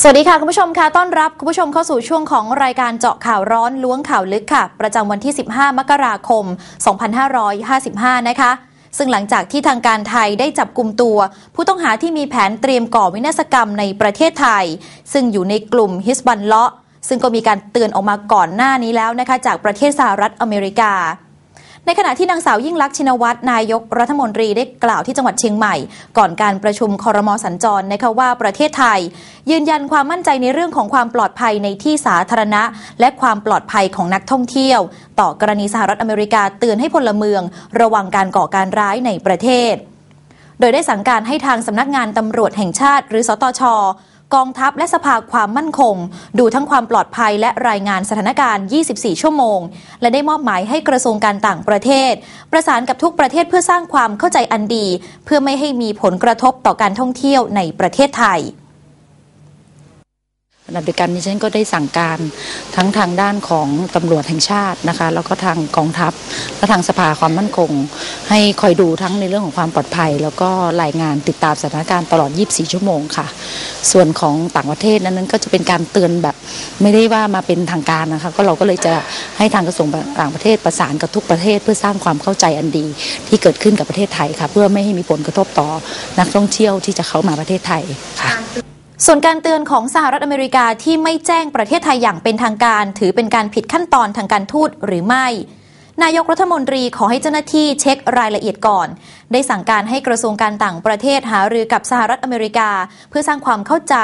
สวัสดีค่ะ คุณผู้ชมค่ะต้อนรับคุณผู้ชมเข้าสู่ช่วงของรายการเจาะข่าวร้อนล้วงข่าวลึกค่ะ ประจำวันที่ 15 มกราคม 2555 นะคะ ซึ่งหลังจากที่ทางการไทยได้จับกลุ่มตัว ผู้ต้องหาที่มีแผนเตรียมก่อวินาศกรรมในประเทศไทย ซึ่งอยู่ในกลุ่มฮิสบันเลาะซึ่งก็มีการเตือนออกมาก่อนหน้านี้แล้วนะคะ จากประเทศสหรัฐอเมริกา ในขณะที่นางสาวยิ่งลักษณ์ชินวัตรนายกรัฐมนตรีได้กล่าวที่จังหวัดเชียงใหม่ ก่อนการประชุมคอรมอสัญจรนะคะว่าประเทศไทย ยืนยันความมั่นใจในเรื่องของความปลอดภัยในที่สาธารณะ และความปลอดภัยของนักท่องเที่ยว ต่อกรณีสหรัฐอเมริกาเตือนให้พลเมือง ระวังการก่อการร้ายในประเทศ โดยได้สั่งการให้ทางสำนักงานตำรวจแห่งชาติ หรือสตช กองทัพและสภาความมั่นคง ดูทั้งความปลอดภัยและรายงานสถานการณ์ 24 ชั่วโมง และได้มอบหมายให้กระทรวงการต่างประเทศ ประสานกับทุกประเทศเพื่อสร้างความเข้าใจอันดี เพื่อไม่ให้มีผลกระทบต่อการท่องเที่ยวในประเทศไทย ขณะเดียวกันดิฉันก็ได้สั่งการทั้งทางด้านของตำรวจแห่งชาตินะคะ แล้วก็ทางกองทัพและทางสภาความมั่นคง ให้คอยดูทั้งในเรื่องของความปลอดภัย แล้วก็รายงานติดตามสถานการณ์ตลอด 24 ชั่วโมงค่ะ ส่วนของต่างประเทศนั้นก็จะเป็นการเตือนแบบไม่ได้ว่ามาเป็นทางการนะคะ ก็เราก็เลยจะให้ทางกระทรวงต่างประเทศประสานกับทุกประเทศ เพื่อสร้างความเข้าใจอันดีที่เกิดขึ้นกับประเทศไทยค่ะ เพื่อไม่ให้มีผลกระทบต่อนักท่องเที่ยวที่จะเข้ามาประเทศไทยค่ะ ส่วนการเตือนของสหรัฐอเมริกาที่ไม่แจ้งประเทศไทยอย่างเป็นทางการ ถือเป็นการผิดขั้นตอนทางการทูตหรือไม่ นายกรัฐมนตรีขอให้เจ้าหน้าที่เช็ครายละเอียดก่อน ได้สั่งการให้กระทรวงการต่างประเทศหารือกับสหรัฐอเมริกา เพื่อสร้างความเข้าใจ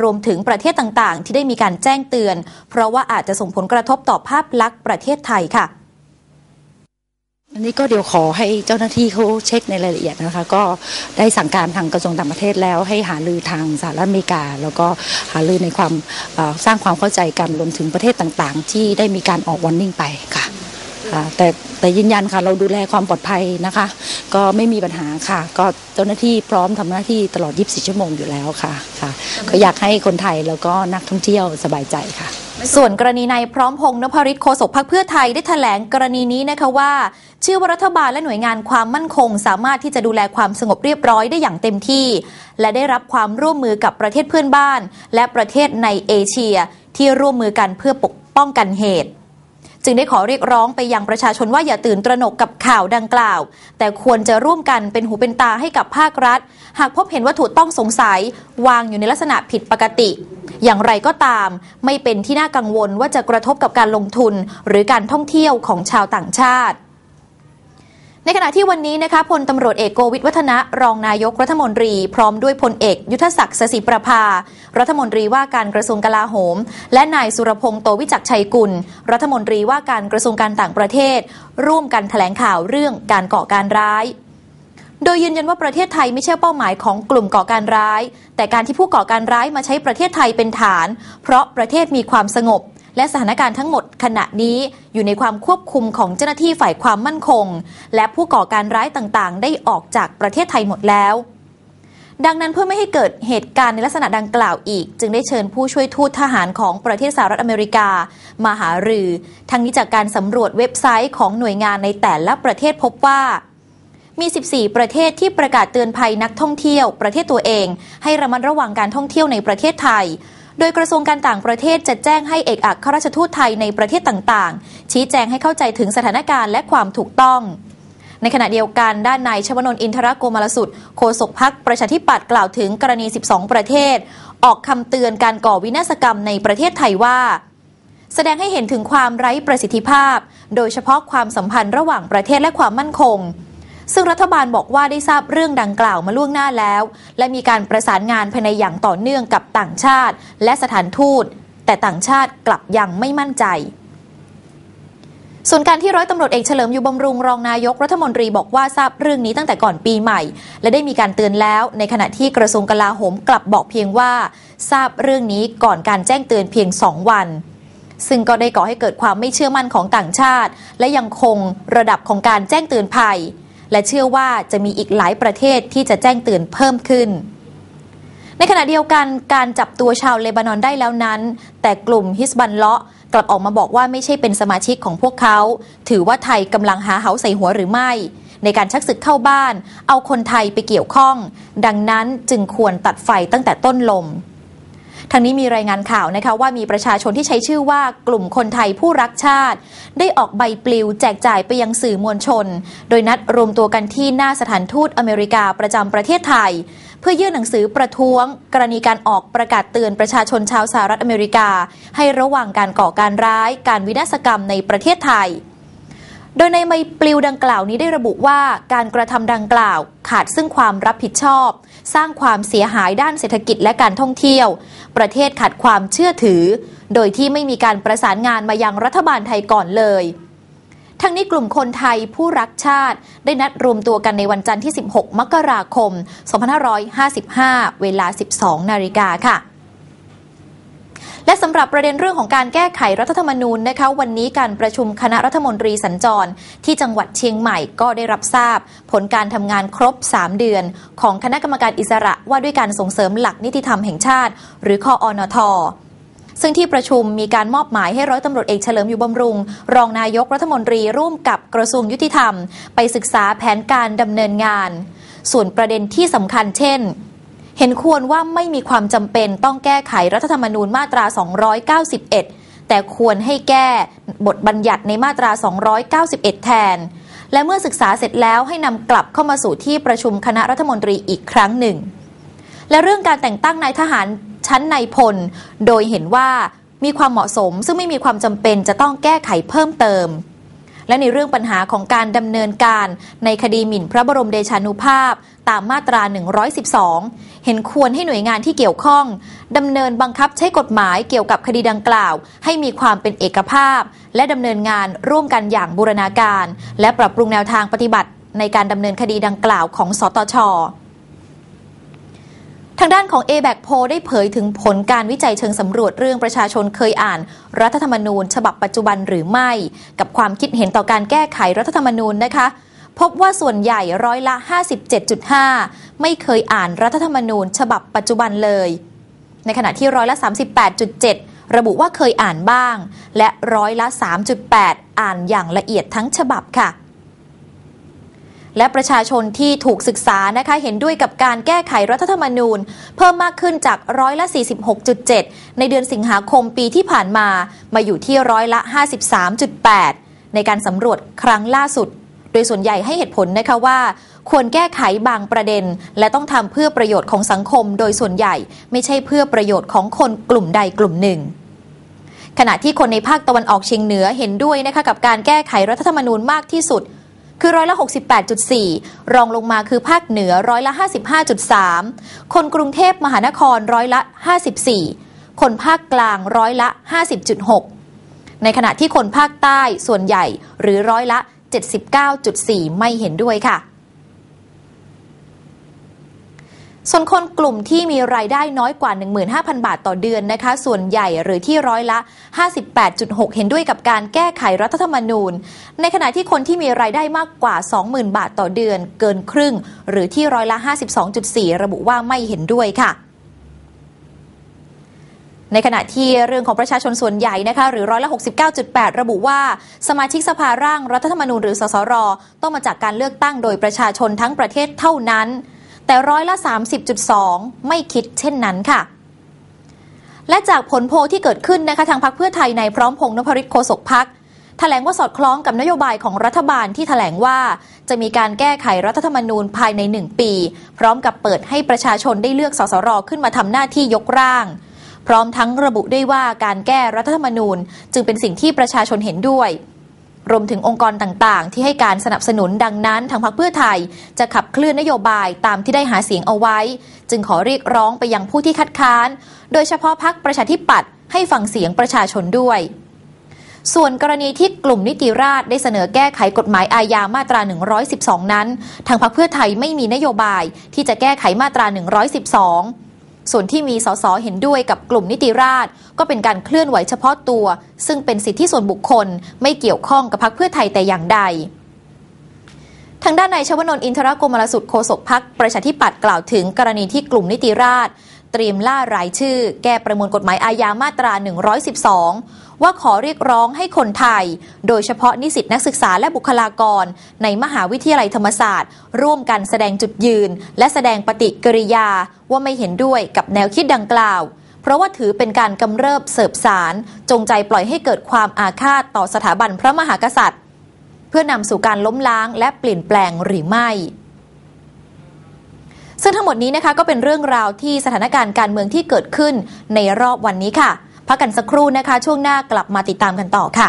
รวมถึงประเทศต่างๆ ที่ได้มีการแจ้งเตือน เพราะว่าอาจจะส่งผลกระทบต่อภาพลักษณ์ประเทศไทยค่ะ อันนี้ก็เดี๋ยวขอให้เจ้าหน้าที่เขาเช็คในรายละเอียดนะคะ ก็ได้สั่งการทางกระทรวงต่างประเทศแล้ว ให้หารือทางสหรัฐอเมริกา แล้วก็หารือในความสร้างความเข้าใจกันรวมถึงประเทศต่างๆ ที่ได้มีการออกวอร์นิ่งไปค่ะแต่แต่ยืนยันค่ะเราดูแลความปลอดภัยนะคะ ก็ไม่มีปัญหาค่ะ ก็เจ้าหน้าที่พร้อมทำหน้าที่ตลอด 24 ชั่วโมงอยู่แล้วค่ะค่ะ ก็อยากให้คนไทยแล้วก็นักท่องเที่ยวสบายใจค่ะ ส่วนกรณีนายพร้อมพงษ์นพริตโฆษกพักเพื่อไทยได้แถลงกรณีนี้นะคะว่า เชื่อว่ารัฐบาลและหน่วยงานความมั่นคง สามารถที่จะดูแลความสงบเรียบร้อยได้อย่างเต็มที่ และได้รับความร่วมมือกับประเทศเพื่อนบ้าน และประเทศในเอเชีย ที่ร่วมมือกันเพื่อปกป้องกันเหตุ จึงได้ขอเรียกร้องไปยังประชาชนว่าอย่าตื่นตระหนกกับข่าวดังกล่าว แต่ควรจะร่วมกันเป็นหูเป็นตาให้กับภาครัฐ หากพบเห็นวัตถุต้องสงสัยวางอยู่ในลักษณะผิดปกติ อย่างไรก็ตามไม่เป็นที่น่ากังวลว่าจะกระทบกับการลงทุน หรือการท่องเที่ยวของชาวต่างชาติ ในขณะที่วันนี้นะคะพลตำรวจเอกโกวิทวัฒนะรองนายกรัฐมนตรี พร้อมด้วยพลเอกยุทธศักดิ์สสิประภา รัฐมนตรีว่าการกระทรวงกลาโหม และนายสุรพงษ์โตวิจักชัยกุล รัฐมนตรีว่าการกระทรวงการต่างประเทศ ร่วมกันแถลงข่าวเรื่องการก่อการร้ายโดยยืนยันว่าประเทศไทยไม่ใช่เป้าหมายของกลุ่มก่อการร้าย แต่การที่ผู้ก่อการร้ายมาใช้ประเทศไทยเป็นฐาน เพราะประเทศมีความสงบ และสถานการณ์ทั้งหมดขณะนี้อยู่ในความควบคุมของเจ้าหน้าที่ฝ่ายความมั่นคง และผู้ก่อการร้ายต่างๆ ได้ออกจากประเทศไทยหมดแล้ว ดังนั้นเพื่อไม่ให้เกิดเหตุการณ์ในลักษณะดังกล่าวอีก จึงได้เชิญผู้ช่วยทูตทหารของประเทศสหรัฐอเมริกา มาหารือ ทั้งนี้จากการสำรวจเว็บไซต์ของหน่วยงานในแต่ละประเทศพบว่ามี 14 ประเทศที่ประกาศเตือนภัยนักท่องเที่ยว ประเทศตัวเอง ให้ระมัดระวังการท่องเที่ยวในประเทศไทย โดยกระทรวงการต่างประเทศจะแจ้งให้เอกอัครราชทูตไทยในประเทศต่างๆ ชี้แจงให้เข้าใจถึงสถานการณ์และความถูกต้องในขณะเดียวกันด้านนายชวนนท์อินทรโกมลสุดโฆษกพักประชาธิปัตย์กล่าวถึงกรณี 12 ประเทศ ออกคำเตือนการก่อวินาศกรรมในประเทศไทยว่า แสดงให้เห็นถึงความไร้ประสิทธิภาพ โดยเฉพาะความสัมพันธ์ระหว่างประเทศและความมั่นคง ซึ่งรัฐบาลบอกว่าได้ทราบเรื่องดังกล่าวมาล่วงหน้าแล้ว และมีการประสานงานภายในอย่างต่อเนื่องกับต่างชาติ และสถานทูต แต่ต่างชาติกลับยังไม่มั่นใจส่วนการที่ร้อยตำรวจเอกเฉลิมอยู่บำรุงรองนายกรัฐมนตรีบอกว่าทราบเรื่องนี้ตั้งแต่ก่อนปีใหม่ และได้มีการเตือนแล้วในขณะที่กระทรวงกลาโหมกลับบอกเพียงว่า ทราบเรื่องนี้ก่อนการแจ้งเตือนเพียง 2 วัน ซึ่งก็ได้ก่อให้เกิดความไม่เชื่อมั่นของต่างชาติ และยังคงระดับของการแจ้งเตือนภัย และเชื่อว่าจะมีอีกหลายประเทศที่จะแจ้งเตือนเพิ่มขึ้น ในขณะเดียวกันการจับตัวชาวเลบานอนได้แล้วนั้น แต่กลุ่มฮิสบันเลาะกลับออกมาบอกว่าไม่ใช่เป็นสมาชิกของพวกเขา ถือว่าไทยกำลังหาเหาใส่หัวหรือไม่ ในการชักศึกเข้าบ้าน เอาคนไทยไปเกี่ยวข้อง ดังนั้นจึงควรตัดไฟตั้งแต่ต้นลม ทางนี้มีรายงานข่าวนะคะว่ามีประชาชนที่ใช้ชื่อว่ากลุ่มคนไทยผู้รักชาติ ได้ออกใบปลิวแจกจ่ายไปยังสื่อมวลชน โดยนัดรวมตัวกันที่หน้าสถานทูตอเมริกาประจำประเทศไทย เพื่อยื่นหนังสือประท้วง กรณีการออกประกาศเตือนประชาชนชาวสหรัฐอเมริกา ให้ระวังการก่อการร้าย การวินาศกรรมในประเทศไทยโดยในไมปลิวดังกล่าวนี้ได้ระบุว่าการกระทำดังกล่าวขาดซึ่งความรับผิดชอบ สร้างความเสียหายด้านเศรษฐกิจและการท่องเที่ยว ประเทศขาดความเชื่อถือ โดยที่ไม่มีการประสานงานมายังรัฐบาลไทยก่อนเลยทั้งนี้กลุ่มคนไทยผู้รักชาติ ได้นัดรวมตัวกันในวันจันทร์ที่ 16 มกราคม 2555 เวลา 12 นาฬิกาค่ะ และสำหรับประเด็นเรื่องของการแก้ไขรัฐธรรมนูญนะคะวันนี้การประชุมคณะรัฐมนตรีสัญจร ที่จังหวัดเชียงใหม่ก็ได้รับทราบ ผลการทำงานครบ 3 เดือน ของคณะกรรมการอิสระว่าด้วยการส่งเสริมหลักนิติธรรมแห่งชาติ หรือคออนทซึ่งที่ประชุมมีการมอบหมายให้ร้อยตำรวจเอกเฉลิมอยู่บำรุง รองนายกรัฐมนตรีร่วมกับกระทรวงยุติธรรม ไปศึกษาแผนการดำเนินงาน ส่วนประเด็นที่สำคัญเช่น เห็นควรว่าไม่มีความจำเป็นต้องแก้ไขรัฐธรรมนูญมาตรา 291 แต่ควรให้แก้บทบัญญัติในมาตรา 291 แทน และเมื่อศึกษาเสร็จแล้วให้นำกลับเข้ามาสู่ที่ประชุมคณะรัฐมนตรีอีกครั้งหนึ่ง และเรื่องการแต่งตั้งนายทหารชั้นนายพล โดยเห็นว่ามีความเหมาะสม ซึ่งไม่มีความจำเป็นจะต้องแก้ไขเพิ่มเติม และในเรื่องปัญหาของการดำเนินการในคดีหมิ่นพระบรมเดชานุภาพตามมาตรา 112 เห็นควรให้หน่วยงานที่เกี่ยวข้องดำเนินบังคับใช้กฎหมายเกี่ยวกับคดีดังกล่าว ให้มีความเป็นเอกภาพ และดำเนินงานร่วมกันอย่างบูรณาการ และปรับปรุงแนวทางปฏิบัติ ในการดำเนินคดีดังกล่าวของสตชทางด้านของ a b a c p o ได้เผยถึงผลการวิจัยเชิงสำรวจเรื่องประชาชนเคยอ่าน รัฐธรรมนูญ ฉบับปัจจุบันหรือไม่ กับความคิดเห็นต่อการแก้ไขรัฐธรรมนูญนะคะ พบว่าส่วนใหญ่ร้อยละ 57.5 ไม่เคยอ่านรัฐธรรมนูญ ฉบับปัจจุบันเลย ในขณะที่ร้อยละ 38.7 ระบุว่าเคยอ่านบ้าง และร้อยละ 3.8 อ่านอย่างละเอียดทั้งฉบับค่ะและประชาชนที่ถูกศึกษานะคะเห็นด้วยกับการแก้ไขรัฐธรรมนูญ เพิ่มมากขึ้นจากร้อยละ 46.7 ในเดือนสิงหาคมปีที่ผ่านมา มาอยู่ที่ร้อยละ 53.8 ในการสำรวจครั้งล่าสุด โดยส่วนใหญ่ให้เหตุผลนะคะว่า ควรแก้ไขบางประเด็น และต้องทำเพื่อประโยชน์ของสังคม โดยส่วนใหญ่ไม่ใช่เพื่อประโยชน์ของคนกลุ่มใดกลุ่มหนึ่งขณะที่คนในภาคตะวันออกเฉียงเหนือเห็นด้วยนะคะกับการแก้ไขรัฐธรรมนูญมากที่สุด คือร้อยละ 68.4 รองลงมาคือภาคเหนือร้อยละ 55.3 คนกรุงเทพมหานครร้อยละ 54 คนภาคกลางร้อยละ 50.6 ในขณะที่คนภาคใต้ส่วนใหญ่หรือร้อยละ 79.4 ไม่เห็นด้วยค่ะ ส่วนคนกลุ่มที่มีรายได้น้อยกว่า 15,000 บาทต่อเดือนนะคะ ส่วนใหญ่หรือที่ร้อยละ 58.6 เห็นด้วยกับการแก้ไขรัฐธรรมนูญ ในขณะที่คนที่มีรายได้มากกว่า 20,000 บาทต่อเดือน เกินครึ่ง หรือที่ร้อยละ 52.4 ระบุว่าไม่เห็นด้วยค่ะ ในขณะที่เรื่องของประชาชนส่วนใหญ่นะคะหรือร้อยละ69.8 ระบุว่า สมาชิกสภาร่างรัฐธรรมนูญหรือสสร ต้องมาจากการเลือกตั้งโดยประชาชนทั้งประเทศเท่านั้น แต่ร้อยละ 30.2 ไม่คิดเช่นนั้นค่ะ และจากผลโพลที่เกิดขึ้นนะคะทางพรรคเพื่อไทยในพร้อมพงษ์นพริตโฆษกพักแถลงว่าสอดคล้องกับนโยบายของรัฐบาลที่แถลงว่า จะมีการแก้ไขรัฐธรรมนูญภายใน 1 ปี พร้อมกับเปิดให้ประชาชนได้เลือกสสรขึ้นมาทำหน้าที่ยกร่าง พร้อมทั้งระบุด้วยว่าการแก้รัฐธรรมนูญ จึงเป็นสิ่งที่ประชาชนเห็นด้วยรวมถึงองค์กรต่างๆ ที่ให้การสนับสนุนดังนั้น ทางพรรคเพื่อไทย จะขับเคลื่อนนโยบายตามที่ได้หาเสียงเอาไว้ จึงขอเรียกร้องไปยังผู้ที่คัดค้าน โดยเฉพาะพรรคประชาธิปัตย์ให้ฟังเสียงประชาชนด้วย ส่วนกรณีที่กลุ่มนิติราษฎร์ได้เสนอแก้ไขกฎหมายอาญามาตรา 112 นั้น ทางพรรคเพื่อไทยไม่มีนโยบายที่จะแก้ไขมาตรา 112 ส่วนที่มีสสเห็นด้วยกับกลุ่มนิติราษฎร์ก็เป็นการเคลื่อนไหวเฉพาะตัว ซึ่งเป็นสิทธิส่วนบุคคลไม่เกี่ยวข้องกับพรรคเพื่อไทยแต่อย่างใดทางด้านนายชวนนท์อินทรโกมลสุดโฆษกพักประชาธิปัตย์กล่าวถึงกรณีที่กลุ่มนิติราษฎร์ เตรียมล่ารายชื่อ แก้ประมวลกฎหมายอาญามาตรา 112 ว่าขอเรียกร้องให้คนไทย โดยเฉพาะนิสิตนักศึกษาและบุคลากร ในมหาวิทยาลัยธรรมศาสตร์ ร่วมกันแสดงจุดยืน และแสดงปฏิกิริยาว่าไม่เห็นด้วยกับแนวคิดดังกล่าวเพราะว่าถือเป็นการกำเริบเสบสาร จงใจปล่อยให้เกิดความอาฆาตต่อสถาบันพระมหากษัตริย์ เพื่อนำสู่การล้มล้างและเปลี่ยนแปลงหรือไม่ ซึ่งทั้งหมดนี้นะคะก็เป็นเรื่องราวที่สถานการณ์การเมืองที่เกิดขึ้นในรอบวันนี้ค่ะพักกันสักครู่นะคะ ช่วงหน้ากลับมาติดตามกันต่อค่ะ